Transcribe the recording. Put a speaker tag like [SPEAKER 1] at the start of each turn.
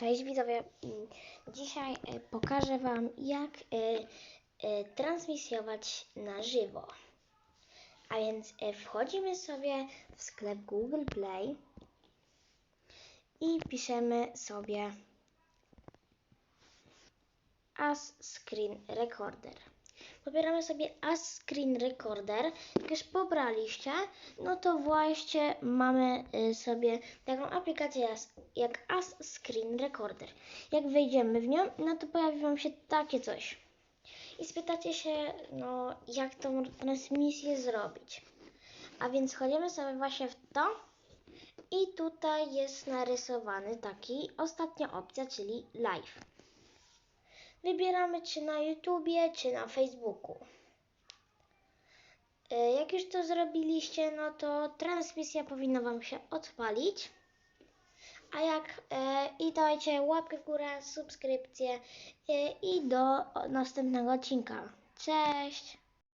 [SPEAKER 1] Cześć widzowie. Mm, Dzisiaj e, pokażę Wam, jak e, e, transmisjować na żywo. A więc wchodzimy sobie w sklep Google Play i piszemy sobie As Screen Recorder. Pobieramy sobie As Screen Recorder. Jak już pobraliście, no to właśnie mamy y, sobie taką aplikację jak- As Screen Recorder. Jak wejdziemy w nią, no to pojawi Wam się takie coś. I spytacie się, no jak tą transmisję zrobić. A więc chodzimy sobie właśnie w to i tutaj jest narysowany taki ostatnia opcja, czyli live. Wybieramy czy na YouTubie, czy na Facebooku. E, Jak już to zrobiliście, no to transmisja powinna Wam się odpalić. A jak e, i dajcie łapkę w górę, subskrypcję e, i do następnego odcinka. Cześć!